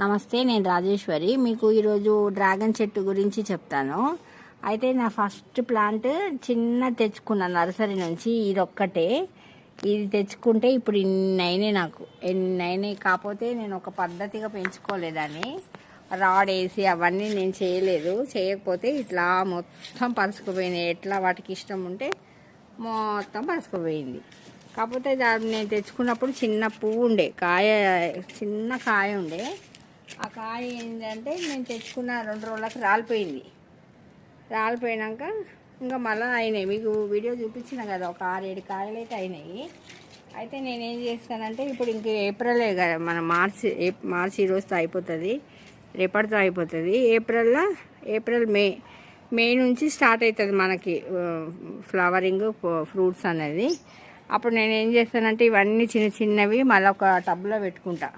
నమస్తే నేను రాజేశ్వరి. మీకు ఈరోజు డ్రాగన్ చెట్టు గురించి చెప్తాను. అయితే నా ఫస్ట్ ప్లాంట్ చిన్న తెచ్చుకున్న నర్సరీ నుంచి ఇది ఒక్కటే ఇది తెచ్చుకుంటే ఇప్పుడు ఇన్ని అయినాయి నాకు. ఎన్ని అయినాయి కాకపోతే నేను ఒక పద్ధతిగా పెంచుకోలేదని రాడ్ వేసి అవన్నీ నేను చేయలేదు. చేయకపోతే ఇట్లా మొత్తం పరుచుకుపోయినాయి ఎట్లా వాటికి ఇష్టం ఉంటే మొత్తం పరుచుకుపోయింది. కాకపోతే దాన్ని నేను తెచ్చుకున్నప్పుడు చిన్న పువ్వు ఉండే. కాయ చిన్న కాయ ఉండే. ఆ కాయ ఏంటంటే నేను తెచ్చుకున్న రెండు రోజులకు రాలిపోయింది. రాలిపోయినాక ఇంకా మళ్ళీ అయినాయి. మీకు వీడియో చూపించిన కదా ఒక ఆరేడు కాయలు అయితే అయినాయి. అయితే నేనేం చేస్తానంటే ఇప్పుడు ఇంక ఏప్రిలే కదా మన మార్చి ఏ- మార్చి ఈరోజుతో అయిపోతుంది. రేపటితో అయిపోతుంది. ఏప్రిల్లో ఏప్రిల్ మే మే నుంచి స్టార్ట్ అవుతుంది మనకి ఫ్లవరింగ్ ఫ్రూట్స్ అనేది. అప్పుడు నేను ఏం చేస్తానంటే ఇవన్నీ చిన్న చిన్నవి మళ్ళీ ఒక టబ్లో పెట్టుకుంటా.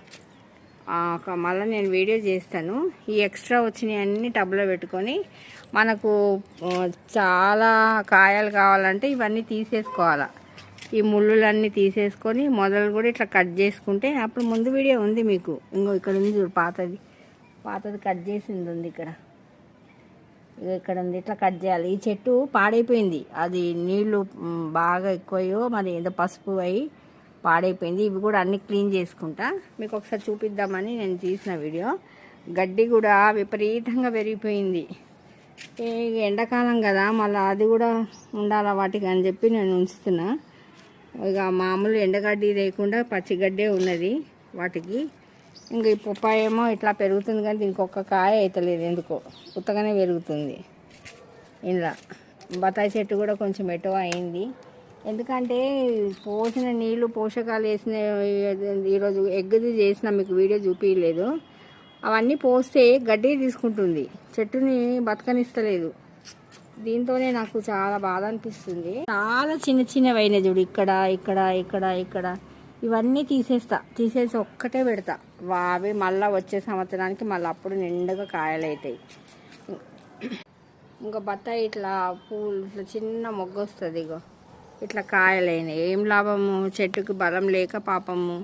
మళ్ళీ నేను వీడియో చేస్తాను. ఈ ఎక్స్ట్రా వచ్చినవి అన్ని టబ్లో పెట్టుకొని మనకు చాలా కాయలు కావాలంటే ఇవన్నీ తీసేసుకోవాలి. ఈ ముళ్ళులన్నీ తీసేసుకొని మొదలు కూడా ఇట్లా కట్ చేసుకుంటే అప్పుడు ముందు వీడియో ఉంది మీకు. ఇంకో ఇక్కడ ఉంది చూడు పాతది. పాతది కట్ చేసింది ఉంది ఇక్కడ. ఇక్కడ ఉంది. ఇట్లా కట్ చేయాలి. ఈ చెట్టు పాడైపోయింది. అది నీళ్ళు బాగా ఎక్కువయో మరి ఏదో పసుపు అయి పాడైపోయింది. ఇవి కూడా అన్నీ క్లీన్ చేసుకుంటా. మీకు ఒకసారి చూపిద్దామని నేను తీసిన వీడియో. గడ్డి కూడా విపరీతంగా పెరిగిపోయింది. ఎండాకాలం కదా మళ్ళీ అది కూడా ఉండాలా వాటికి అని చెప్పి నేను ఉంచుతున్నా. ఇక మామూలు ఎండగడ్డి లేకుండా పచ్చిగడ్డే ఉన్నది వాటికి. ఇంకా ఈ పొప్పాయ ఏమో ఇట్లా పెరుగుతుంది కానీ దీనికి ఒక్క కాయ అవుతలేదు ఎందుకో. ఉత్తగానే పెరుగుతుంది. ఇలా బత్తాయి చెట్టు కూడా కొంచెం ఎటో అయింది. ఎందుకంటే పోసిన నీళ్ళు పోషకాలు వేసిన ఈరోజు ఎగ్గుది చేసిన మీకు వీడియో చూపించలేదు అవన్నీ పోస్తే గడ్డి తీసుకుంటుంది. చెట్టుని బతకనిస్తలేదు. దీంతోనే నాకు చాలా బాధ అనిపిస్తుంది. చాలా చిన్న చిన్నవి అయినాయి చూడు ఇక్కడ ఇక్కడ ఇక్కడ ఇక్కడ. ఇవన్నీ తీసేస్తా. తీసేసి ఒక్కటే పెడతా. వా- అవి మళ్ళీ వచ్చే సంవత్సరానికి మళ్ళీ అప్పుడు నిండుగా కాయలవుతాయి ఇంకా బత్తాయి ఇట్లా పూలు ఇట్లా చిన్న మొగ్గ వస్తుంది ఇగో. ఇట్లా కాయలైనాయి. ఏం లాభము? చెట్టుకు బలం లేక పాపము.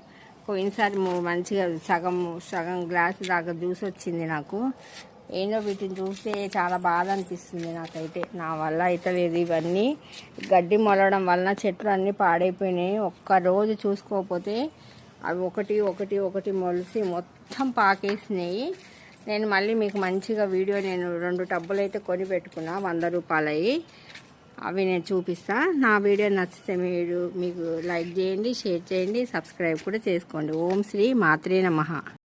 పోయినసారి మంచిగా సగం సగం గ్లాస్ దాకా జ్యూస్ వచ్చింది నాకు. ఏందో వీటిని చూస్తే చాలా బాధ అనిపిస్తుంది నాకైతే. నా వల్ల అయితే లేదు ఇవన్నీ. గడ్డి మొలవడం వలన చెట్లు అన్నీ పాడైపోయినాయి. ఒక్క రోజు చూసుకోకపోతే అవి ఒకటి ఒకటి ఒకటి మొలిసి మొత్తం పాకేసినాయి. నేను మళ్ళీ మీకు మంచిగా వీడియో నేను రెండు టబ్బులు అయితే కొని పెట్టుకున్నా వంద రూపాయలవి అవి నేను చూపిస్తా. నా వీడియో నచ్చితే మీరు మీకు లైక్ చేయండి షేర్ చేయండి సబ్స్క్రైబ్ కూడా చేసుకోండి. ఓం శ్రీ మాత్రే నమ.